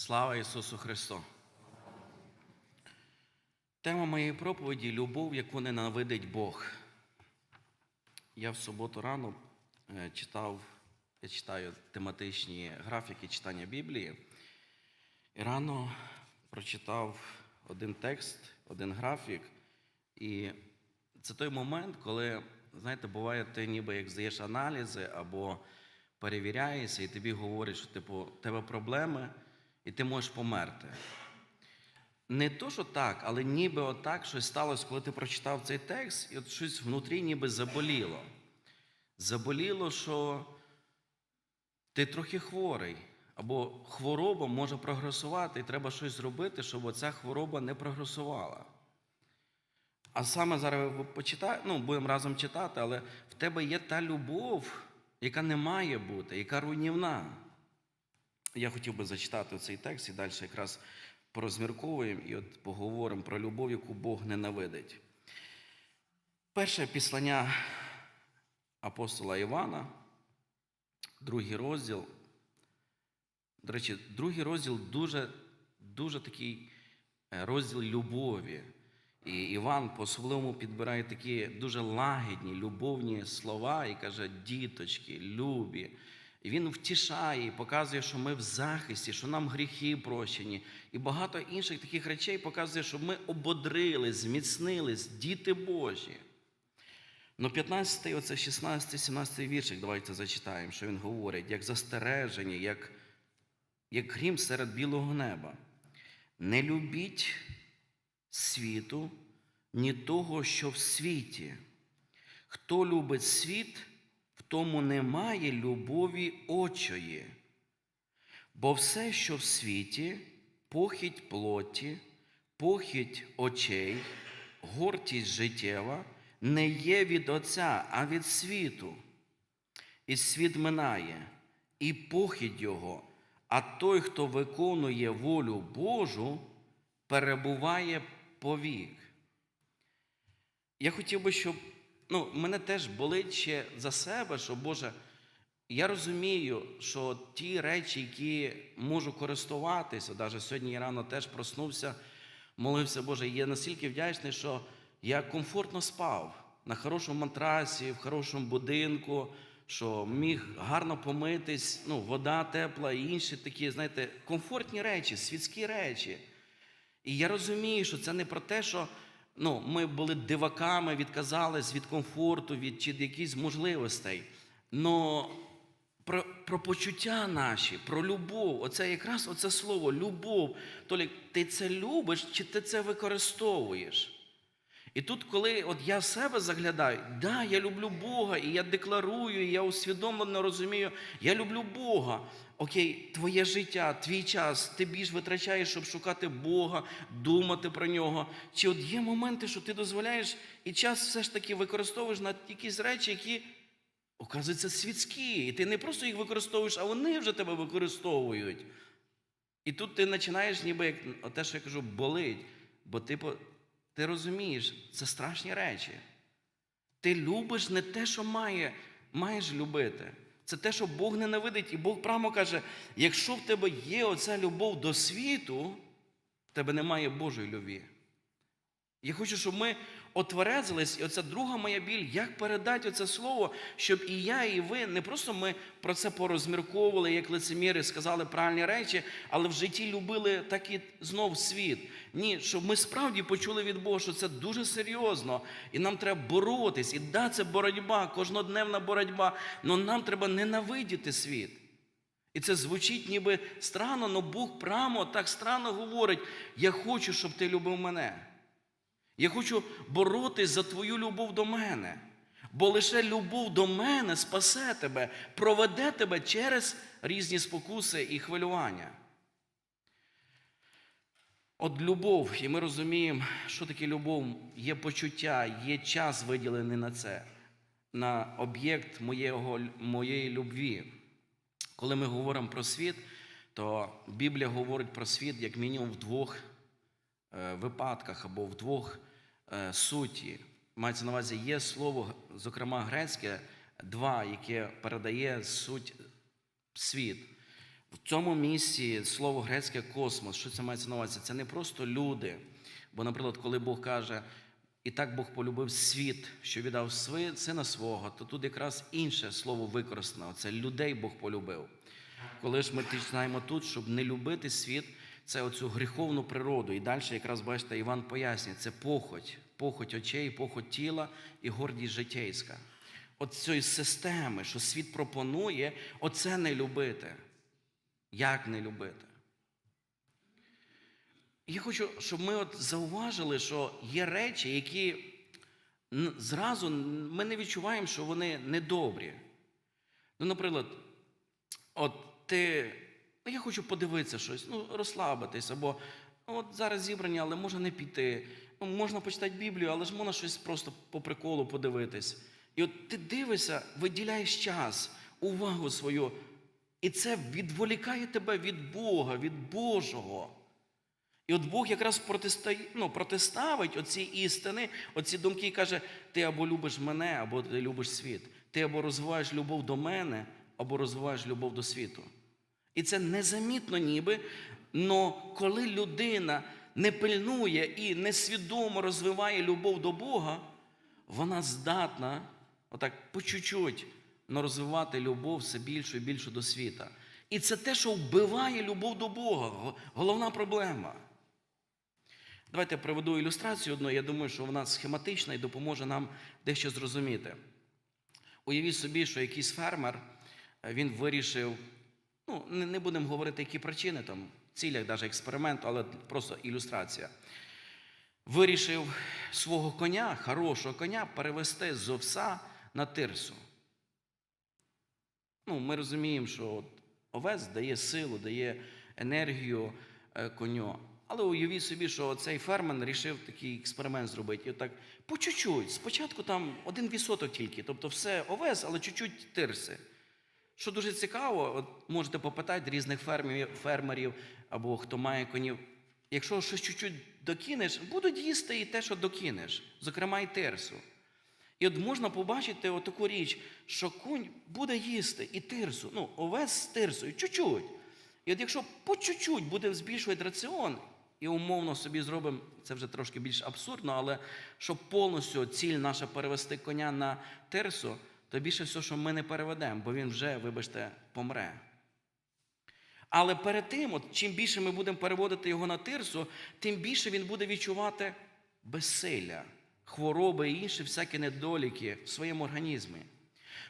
Слава Ісусу Христу! Тема моєї проповіді любов, яку ненавидить Бог. Я в суботу рано е, читав, я читаю тематичні графіки читання Біблії. І рано прочитав один текст, один графік. І це той момент, коли, знаєте, буває, ти ніби як здаєш аналізи або перевіряєшся, і тобі говорять, що типу, тебе проблеми, і ти можеш померти. Не то, що так, але ніби отак щось сталося, коли ти прочитав цей текст, і от щось внутрі ніби заболіло. Заболіло, що ти трохи хворий, або хвороба може прогресувати, і треба щось зробити, щоб ця хвороба не прогресувала. А саме зараз ви почитаєте, ну, будемо разом читати, але в тебе є та любов, яка не має бути, яка руйнівна. Я хотів би зачитати цей текст і далі якраз порозмірковуємо і от поговоримо про любов, яку Бог ненавидить. Перше післання апостола Івана, другий розділ. До речі, другий розділ дуже, дуже такий е, розділ любові. І Іван по-особливому підбирає такі дуже лагідні, любовні слова і каже: діточки, любі. Він втішає показує, що ми в захисті, що нам гріхи прощені. І багато інших таких речей показує, щоб ми ободрились, зміцнились, діти Божі. Ну, 15, оце 16, 17 віршик, давайте зачитаємо, що він говорить, як застереження, як, як грім серед білого неба. Не любіть світу, ні того, що в світі. Хто любить світ, тому немає любові очої. Бо все, що в світі, похідь плоті, похідь очей, гортість життєва, не є від Отця, а від світу. І світ минає, і похідь його, а той, хто виконує волю Божу, перебуває повік. Я хотів би, щоб ну, мене теж болить ще за себе, що Боже, я розумію, що ті речі, які можу користуватися, навіть сьогодні я рано теж проснувся, молився, Боже, я настільки вдячний, що я комфортно спав на хорошому матрасі, в хорошому будинку, що міг гарно помитись, ну, вода тепла і інші такі, знаєте, комфортні речі, світські речі. І я розумію, що це не про те, що ну, ми були диваками, відказались від комфорту, від чи якихось можливостей. Но про, про почуття наші, про любов. Оце якраз оце слово любов. Толік, ти це любиш чи ти це використовуєш? І тут, коли от я в себе заглядаю, да, я люблю Бога, і я декларую, і я усвідомлено розумію, я люблю Бога. Окей, твоє життя, твій час, ти більш витрачаєш, щоб шукати Бога, думати про нього. Чи от є моменти, що ти дозволяєш і час все ж таки використовуєш на якісь речі, які, оказуються, світські. І ти не просто їх використовуєш, а вони вже тебе використовують. І тут ти починаєш, ніби як те, що я кажу, болить. Бо ти, по- ти розумієш, це страшні речі. Ти любиш не те, що має, маєш любити. Це те, що Бог ненавидить. І Бог прямо каже: якщо в тебе є оця любов до світу, в тебе немає Божої любві. Я хочу, щоб ми отверезились, і оця друга моя біль, як передати оце слово, щоб і я, і ви не просто ми про це порозмірковували, як лицеміри сказали правильні речі, але в житті любили так і знов світ. Ні, щоб ми справді почули від Бога, що це дуже серйозно, і нам треба боротись. І да, це боротьба, кожнодневна боротьба, але нам треба ненавидіти світ. І це звучить ніби странно, але Бог прямо так странно говорить: я хочу, щоб ти любив мене. Я хочу боротись за твою любов до мене. Бо лише любов до мене спасе тебе, проведе тебе через різні спокуси і хвилювання. От любов, і ми розуміємо, що таке любов, є почуття, є час виділений на це, на об'єкт моєї любві. Коли ми говоримо про світ, то Біблія говорить про світ як мінімум в двох е, випадках або в двох суті. Мається на увазі, є слово, зокрема грецьке, два, яке передає суть світ. В цьому місці слово грецьке космос, що це мається на увазі? Це не просто люди. Бо, наприклад, коли Бог каже, і так Бог полюбив світ, що віддав сина свого, то тут якраз інше слово використано. Це людей Бог полюбив. Коли ж ми читаємо тут, щоб не любити світ, це оцю гріховну природу. І далі, якраз бачите, Іван пояснює, це похоть, похоть очей, похоть тіла і гордість житейська. От цієї системи, що світ пропонує, оце не любити. Як не любити? Я хочу, щоб ми от зауважили, що є речі, які зразу ми не відчуваємо, що вони недобрі. Ну, наприклад, от ти, я хочу подивитися щось, ну, розслабитись, або ну, от зараз зібрання, але можна не піти. Ну, можна почитати Біблію, але ж можна щось просто по приколу подивитись. І от ти дивишся, виділяєш час, увагу свою, і це відволікає тебе від Бога, від Божого. І от Бог якраз протистає, ну, протиставить оці істини, оці думки і каже: ти або любиш мене, або ти любиш світ. Ти або розвиваєш любов до мене, або розвиваєш любов до світу. І це незамітно ніби, але коли людина не пильнує і несвідомо розвиває любов до Бога, вона здатна, отак по чуть-чуть, розвивати любов все більше і більше до світа. І це те, що вбиває любов до Бога. Головна проблема. Давайте я приведу ілюстрацію одну. Я думаю, що вона схематична і допоможе нам дещо зрозуміти. Уявіть собі, що якийсь фермер е, він вирішив, ну, не, не будемо говорити, які причини, там, цілях навіть експерименту, але просто ілюстрація. Вирішив свого коня, хорошого коня, перевести з овса на тирсу. Ну, ми розуміємо, що от овець дає силу, дає енергію е, коню. Але уявіть собі, що цей фермер вирішив такий експеримент зробити. І отак по чуть-чуть. Спочатку там один відсоток тільки, тобто все овес, але чуть-чуть тирси. Що дуже цікаво, от можете попитати різних фермерів, фермерів або хто має конів. Якщо щось чуть-чуть докинеш, будуть їсти і те, що докинеш, зокрема і тирсу. І от можна побачити отаку річ, що кунь буде їсти і тирсу, ну, овес з тирсою, чуть-чуть. І от якщо по чуть-чуть буде збільшувати раціон, і умовно собі зробимо, це вже трошки більш абсурдно, але щоб повністю ціль наша перевести коня на тирсу, то більше все, що ми не переведемо, бо він вже, вибачте, помре. Але перед тим, от, чим більше ми будемо переводити його на тирсу, тим більше він буде відчувати безсилля, хвороби і інші всякі недоліки в своєму організмі.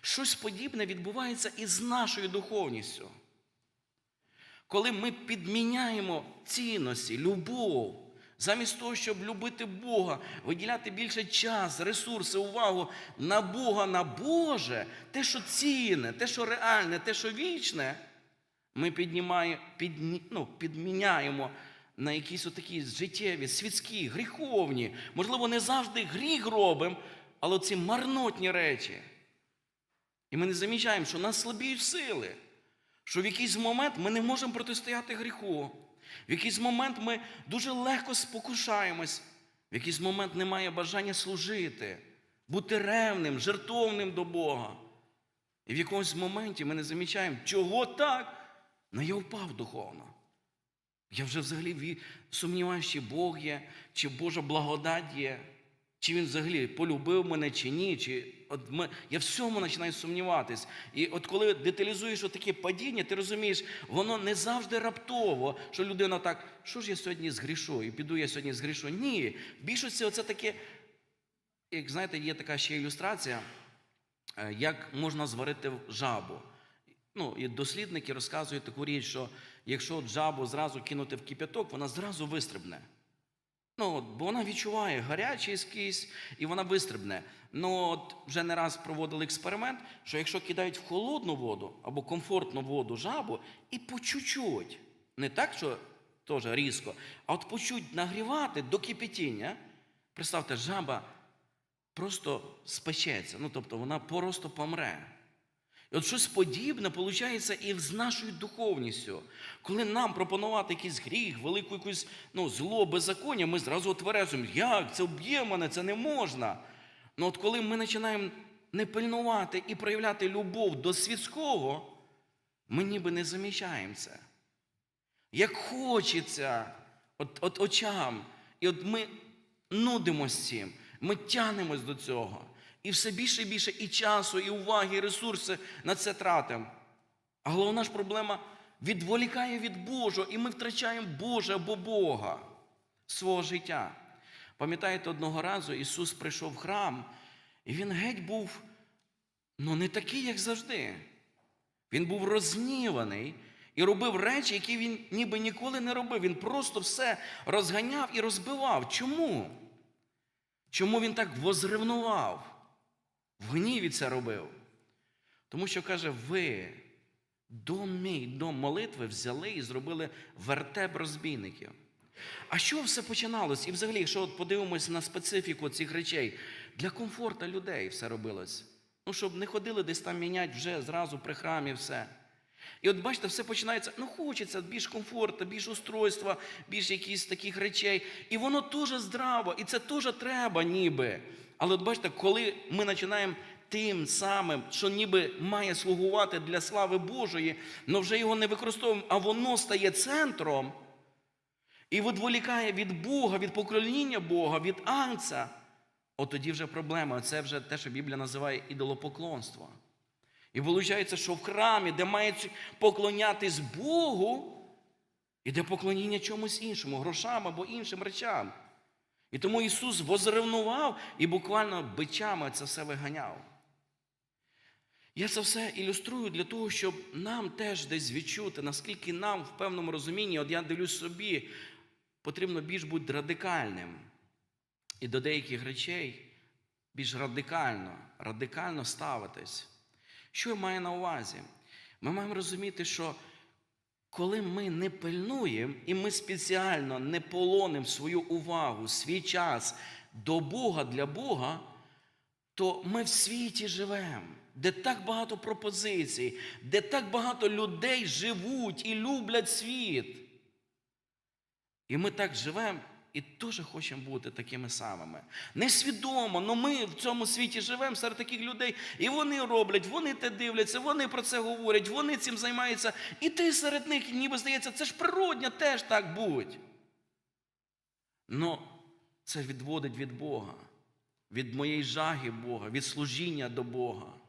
Щось подібне відбувається і з нашою духовністю. Коли ми підміняємо цінності, любов, замість того, щоб любити Бога, виділяти більше час, ресурси, увагу на Бога, на Боже, те, що цінне, те, що реальне, те, що вічне, ми піднімаємо, підні, ну, підміняємо на якісь отакі життєві, світські, гріховні. Можливо, не завжди гріх робимо, але ці марнотні речі. І ми не замічаємо, що нас слабіють сили, що в якийсь момент ми не можемо протистояти гріху. В якийсь момент ми дуже легко спокушаємось, в якийсь момент немає бажання служити, бути ревним, жертовним до Бога. І в якомусь моменті ми не замічаємо, чого так? Ну я впав духовно. Я вже взагалі сумніваюся, чи Бог є, чи Божа благодать є, чи він взагалі полюбив мене, чи ні. Чи... От ми... Я всьому починаю сумніватись. І от коли деталізуєш таке падіння, ти розумієш, воно не завжди раптово, що людина так, що ж я сьогодні згрішу, і піду я сьогодні згрішу. Ні. В більшості оце таке, як знаєте, є така ще ілюстрація, е, як можна зварити жабу. Ну, і дослідники розказують таку річ, що якщо жабу зразу кинути в кип'яток, вона зразу вистрибне. Ну, бо вона відчуває гарячий скість, і вона вистрибне. Ну, от вже не раз проводили експеримент, що якщо кидають в холодну воду або комфортну воду жабу, і по чуть-чуть, не так, що теж різко, а от по чуть нагрівати до кипятіння, представте, жаба просто спечеться, ну тобто вона просто помре. І от щось подібне виходить і з нашою духовністю. Коли нам пропонувати якийсь гріх, велику якусь ну, зло, беззаконня, ми зразу отверезуємо, як це вб'є мене, це не можна. Ну от коли ми починаємо не пильнувати і проявляти любов до світського, ми ніби не замічаємо це. Як хочеться от, от очам, і от ми нудимося цим, ми тянемось до цього. І все більше і більше і часу, і уваги, і ресурси на це тратимо. А головна ж проблема відволікає від Божого, і ми втрачаємо Боже або Бога свого життя. Пам'ятаєте, одного разу Ісус прийшов в храм, і Він геть був ну, не такий, як завжди. Він був розгніваний і робив речі, які він ніби ніколи не робив. Він просто все розганяв і розбивав. Чому? Чому він так возревнував? В гніві це робив. Тому що каже, ви дом мій, дом молитви взяли і зробили вертеп розбійників. А що все починалось? І взагалі, якщо от подивимось на специфіку цих речей, для комфорту людей все робилось. Ну, щоб не ходили десь там міняти вже зразу при храмі все. І от бачите, все починається, ну хочеться більш комфорту, більш устройства, більш якихось таких речей. І воно теж здраво, і це теж треба ніби. Але от бачите, коли ми починаємо тим самим, що ніби має слугувати для слави Божої, але вже його не використовуємо, а воно стає центром і відволікає від Бога, від поклоніння Бога, від ангца, от тоді вже проблема. Це вже те, що Біблія називає ідолопоклонство. І виходить, що в храмі, де мають поклонятись Богу, іде поклоніння чомусь іншому, грошам або іншим речам. І тому Ісус возревнував і буквально бичами це все виганяв. Я це все ілюструю для того, щоб нам теж десь відчути, наскільки нам в певному розумінні, от я дивлюсь собі, потрібно більш бути радикальним. І до деяких речей більш радикально, радикально ставитись. Що я маю на увазі? Ми маємо розуміти, що коли ми не пильнуємо і ми спеціально не полонимо свою увагу, свій час до Бога для Бога, то ми в світі живемо, де так багато пропозицій, де так багато людей живуть і люблять світ. І ми так живемо і теж хочемо бути такими самими. Несвідомо, але ми в цьому світі живемо серед таких людей, і вони роблять, вони те дивляться, вони про це говорять, вони цим займаються. І ти серед них, ніби здається, це ж природня, теж так будь. Но це відводить від Бога, від моєї жаги Бога, від служіння до Бога.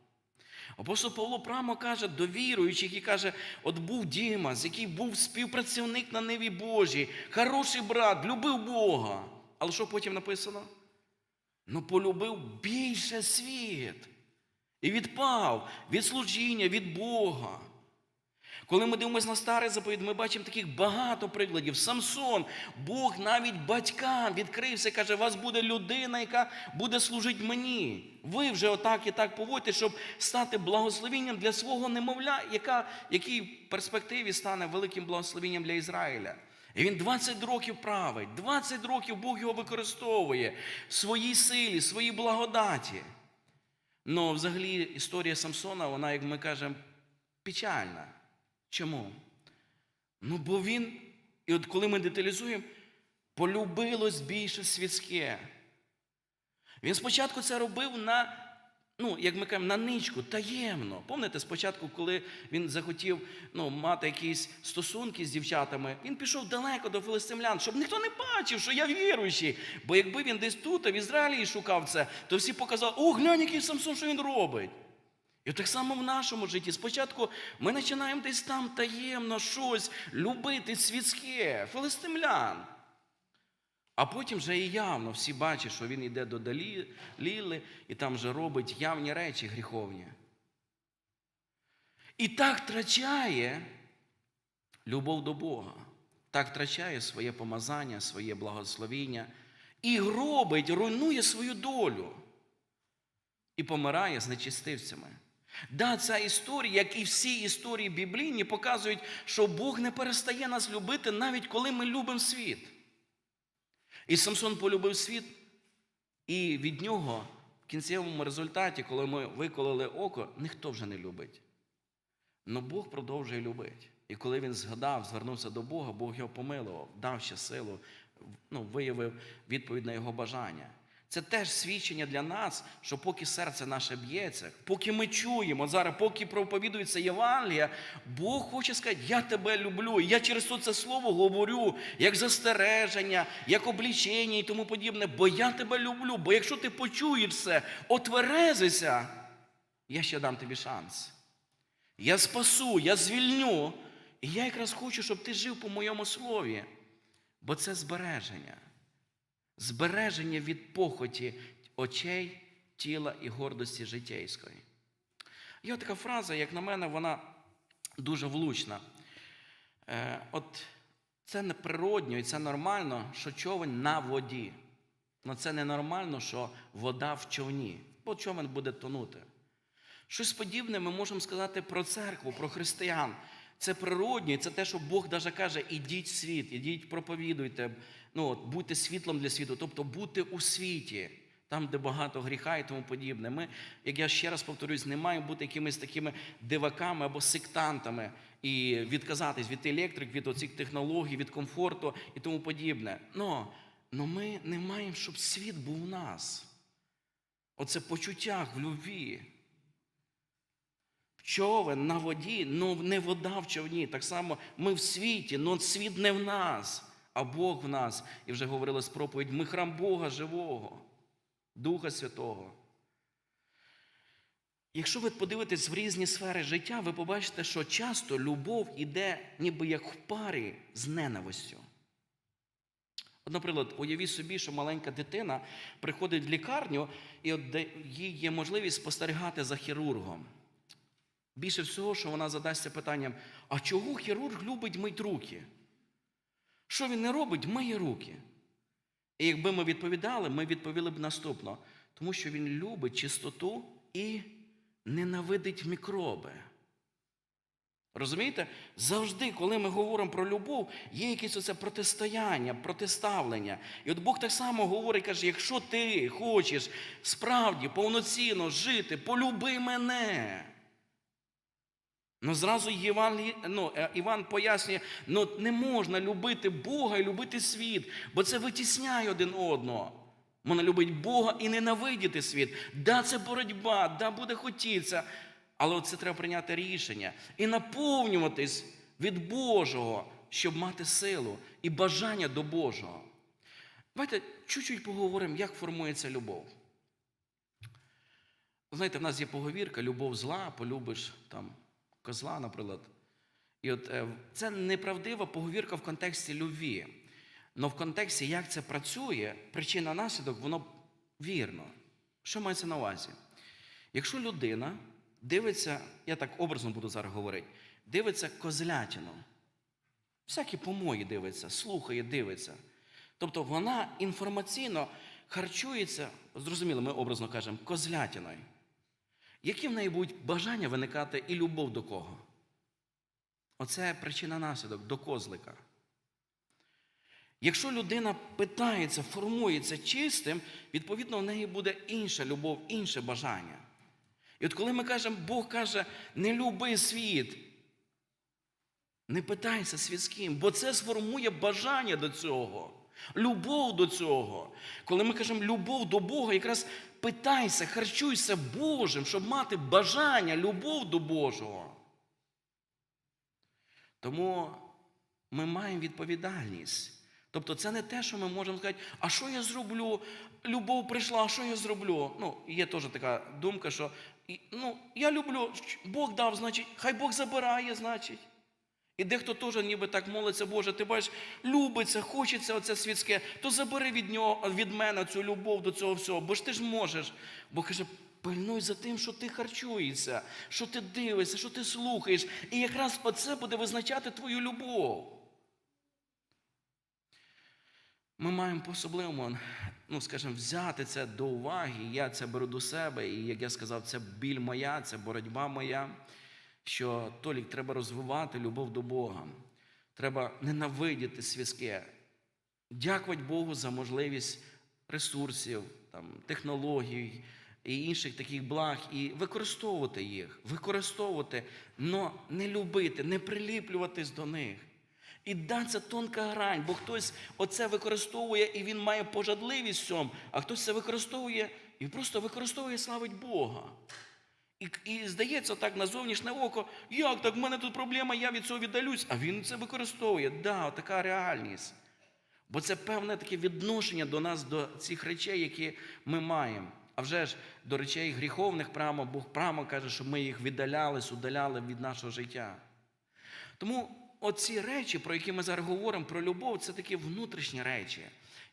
Апостол Павло прямо каже до віруючих і каже: от був Дімас, який був співпрацівник на ниві Божій, хороший брат, любив Бога. Але що потім написано? Ну, полюбив більше світ. І відпав від служіння, від Бога. Коли ми дивимося на старий заповідь, ми бачимо таких багато прикладів. Самсон, Бог навіть батькам відкрився, і каже, у вас буде людина, яка буде служити мені. Ви вже отак і так поводьте, щоб стати благословенням для свого немовля, яка, який в перспективі стане великим благословенням для Ізраїля. І він 20 років править, 20 років Бог його використовує в своїй силі, своїй благодаті. Ну, взагалі, історія Самсона, вона, як ми кажемо, печальна. Чому? Ну, бо він, і от коли ми деталізуємо, полюбилось більше світське. Він спочатку це робив на, ну, як ми кажемо, на ничку, таємно. Пам'ятаєте, спочатку, коли він захотів ну, мати якісь стосунки з дівчатами, він пішов далеко до филистимлян, щоб ніхто не бачив, що я віруючий. Бо якби він десь тут, в Ізраїлі шукав це, то всі показали, о, глянь, який Самсон, що він робить. І так само в нашому житті. Спочатку ми починаємо десь там таємно щось любити світське, филистимлян. А потім вже і явно всі бачать, що він йде до Даліли і там вже робить явні речі гріховні. І так втрачає любов до Бога, так втрачає своє помазання, своє благословіння і гробить, руйнує свою долю і помирає з нечистивцями. Да, ця історія, як і всі історії біблійні, показують, що Бог не перестає нас любити, навіть коли ми любимо світ. І Самсон полюбив світ, і від нього в кінцевому результаті, коли ми виколили око, ніхто вже не любить. Но Бог продовжує любити. І коли він згадав, звернувся до Бога, Бог його помилував, дав ще силу, ну, виявив відповідь на його бажання. Це теж свідчення для нас, що поки серце наше б'ється, поки ми чуємо зараз, поки проповідується Євангелія, Бог хоче сказати, я тебе люблю. І я через це слово говорю, як застереження, як облічення і тому подібне, бо я тебе люблю. Бо якщо ти почуєш це, отверезися, я ще дам тобі шанс. Я спасу, я звільню. І я якраз хочу, щоб ти жив по моєму слові, бо це збереження збереження від похоті очей, тіла і гордості життєйської. Є така фраза, як на мене, вона дуже влучна. Е, От це не природньо і це нормально, що човен на воді. Але це ненормально, що вода в човні, бо човен буде тонути. Щось подібне ми можемо сказати про церкву, про християн. Це природньо, і це те, що Бог даже каже: ідіть в світ, ідіть, проповідуйте, ну, от, будьте світлом для світу, тобто будьте у світі, там, де багато гріха і тому подібне. Ми, як я ще раз повторюсь, не маємо бути якимись такими диваками або сектантами і відказатись від електрик, від оцих технологій, від комфорту і тому подібне. Но, но ми не маємо, щоб світ був у нас. Оце в почуттях, в любві. Човен на воді, ну не вода в човні. Так само ми в світі, але світ не в нас, а Бог в нас. І вже говорили з проповідь, ми храм Бога живого, Духа Святого. Якщо ви подивитесь в різні сфери життя, ви побачите, що часто любов іде ніби як в парі з ненавистю. От, наприклад, уявіть собі, що маленька дитина приходить в лікарню, і от їй є можливість спостерігати за хірургом. Більше всього, що вона задасться питанням: а чого хірург любить мить руки? Що він не робить, миє руки. І якби ми відповідали, ми відповіли б наступно, тому що він любить чистоту і ненавидить мікроби. Розумієте? Завжди, коли ми говоримо про любов, є якесь оце протистояння, протиставлення. І от Бог так само говорить, каже: якщо ти хочеш справді повноцінно жити, полюби мене. Ну, зразу Єван, ну, е, Іван пояснює, ну не можна любити Бога і любити світ, бо це витісняє один одного. Можна любити Бога і ненавидіти світ. Да, це боротьба, да, буде хотіться. Але це треба прийняти рішення і наповнюватись від Божого, щоб мати силу і бажання до Божого. Давайте чуть-чуть поговоримо, як формується любов. Знаєте, в нас є поговірка, любов зла, полюбиш там козла, наприклад. І от е, це неправдива поговірка в контексті любві. Але в контексті, як це працює, причина наслідок, воно вірно. Що мається на увазі? Якщо людина дивиться, я так образно буду зараз говорити, дивиться козлятину, всякі помої дивиться, слухає, дивиться. Тобто вона інформаційно харчується, зрозуміло, ми образно кажемо, козлятиною. Які в неї будуть бажання виникати і любов до кого? Оце причина наслідок до козлика. Якщо людина питається, формується чистим, відповідно, в неї буде інша любов, інше бажання. І от коли ми кажемо, Бог каже, не люби світ, не питайся світським, бо це сформує бажання до цього, любов до цього. Коли ми кажемо любов до Бога, якраз питайся, харчуйся Божим, щоб мати бажання, любов до Божого. Тому ми маємо відповідальність. Тобто це не те, що ми можемо сказати, а що я зроблю? Любов прийшла, а що я зроблю? Ну, є теж така думка, що ну, я люблю, Бог дав, значить, хай Бог забирає, значить. І дехто теж ніби так молиться, Боже, ти бачиш, любиться, хочеться оце світське, то забери від нього, від мене цю любов до цього всього, бо ж ти ж можеш. Бо каже, пильнуй за тим, що ти харчуєшся, що ти дивишся, що ти слухаєш. І якраз оце буде визначати твою любов. Ми маємо по-особливому, ну, скажімо, взяти це до уваги. Я це беру до себе, і як я сказав, це біль моя, це боротьба моя що Толік треба розвивати любов до Бога. Треба ненавидіти связке. Дякувати Богу за можливість ресурсів, там, технологій і інших таких благ, і використовувати їх, використовувати, але не любити, не приліплюватись до них. І да, це тонка грань, бо хтось оце використовує і він має пожадливість в цьому, а хтось це використовує і просто використовує славить Бога. І, і здається так на зовнішнє око, як так, в мене тут проблема, я від цього віддалюсь. А він це використовує. Да, така реальність. Бо це певне таке відношення до нас, до цих речей, які ми маємо. А вже ж до речей гріховних прямо Бог прямо каже, що ми їх віддалялись, удаляли від нашого життя. Тому оці речі, про які ми зараз говоримо, про любов, це такі внутрішні речі.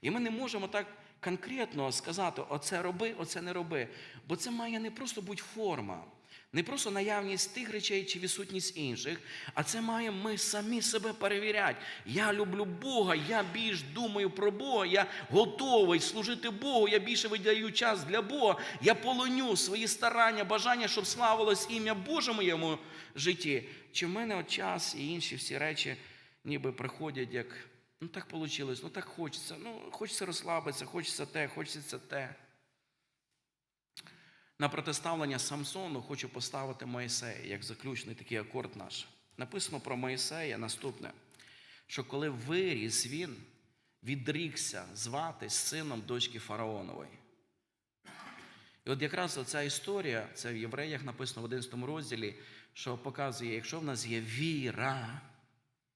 І ми не можемо так конкретно сказати, оце роби, оце не роби. Бо це має не просто бути форма, не просто наявність тих речей чи відсутність інших, а це має ми самі себе перевіряти. Я люблю Бога, я більш думаю про Бога, я готовий служити Богу, я більше видаю час для Бога, я полоню свої старання, бажання, щоб славилось ім'я Боже моєму житті. Чи в мене от час і інші всі речі ніби приходять як. Ну так вийшло, ну так хочеться. Ну, хочеться розслабитися, хочеться те, хочеться те. На протиставлення Самсону хочу поставити Моїсея, як заключний такий акорд наш. Написано про Моїсея наступне, що коли виріс він, відрікся зватись сином дочки Фараонової. І от якраз ця історія, це в євреях написано в 11 розділі, що показує, якщо в нас є віра,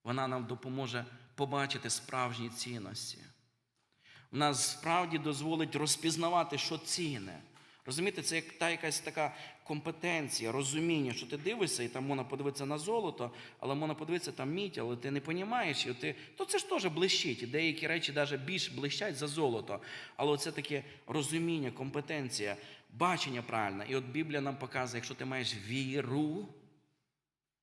вона нам допоможе побачити справжні цінності. В нас справді дозволить розпізнавати, що цінне. Розумієте, це як та якась така компетенція, розуміння, що ти дивишся, і там можна подивитися на золото, але можна подивитися там мідь, але ти не розумієш, ти, то це ж теж блищить. Деякі речі навіть більш блищать за золото. Але це таке розуміння, компетенція, бачення правильне. І от Біблія нам показує, якщо ти маєш віру,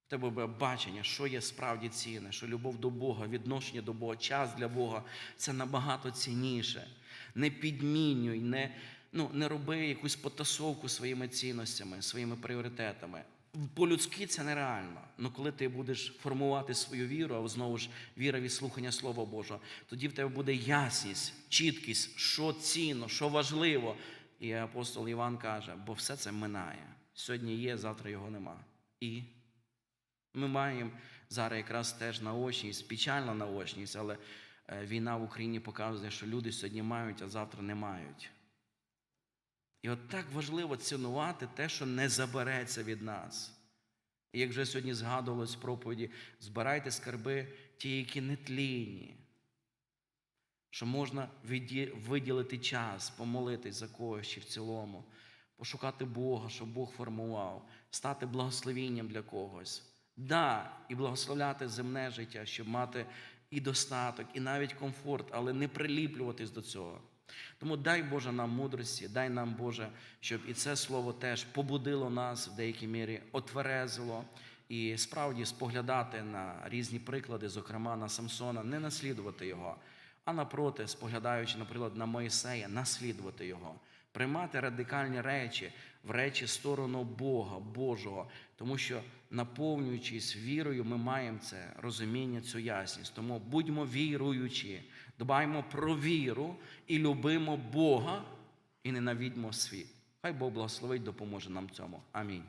тебе буде бачення, що є справді цінне, що любов до Бога, відношення до Бога, час для Бога це набагато цінніше. Не підмінюй, не, ну, не роби якусь потасовку своїми цінностями, своїми пріоритетами. По-людськи це нереально. Але коли ти будеш формувати свою віру, а знову ж віра від слухання Слова Божого, тоді в тебе буде ясність, чіткість, що цінно, що важливо. І апостол Іван каже, бо все це минає. Сьогодні є, завтра його нема. І ми маємо зараз якраз теж наочність, печальна наочність, але е, війна в Україні показує, що люди сьогодні мають, а завтра не мають. І от так важливо цінувати те, що не забереться від нас. І як вже сьогодні згадувалось в проповіді, збирайте скарби ті, які не тлінні, що можна виділити час, помолитись за когось чи в цілому, пошукати Бога, щоб Бог формував, стати благословінням для когось. Да, і благословляти земне життя, щоб мати і достаток, і навіть комфорт, але не приліплюватись до цього. Тому дай Боже нам мудрості, дай нам Боже, щоб і це слово теж побудило нас в деякій мірі, отверезило і справді споглядати на різні приклади, зокрема на Самсона, не наслідувати його, а напроти, споглядаючи, наприклад, на Моїсея, наслідувати його, приймати радикальні речі в речі сторону Бога, Божого, тому що наповнюючись вірою, ми маємо це розуміння, цю ясність. Тому будьмо віруючі, дбаймо про віру і любимо Бога і ненавидьмо світ. Хай Бог благословить, допоможе нам цьому. Амінь.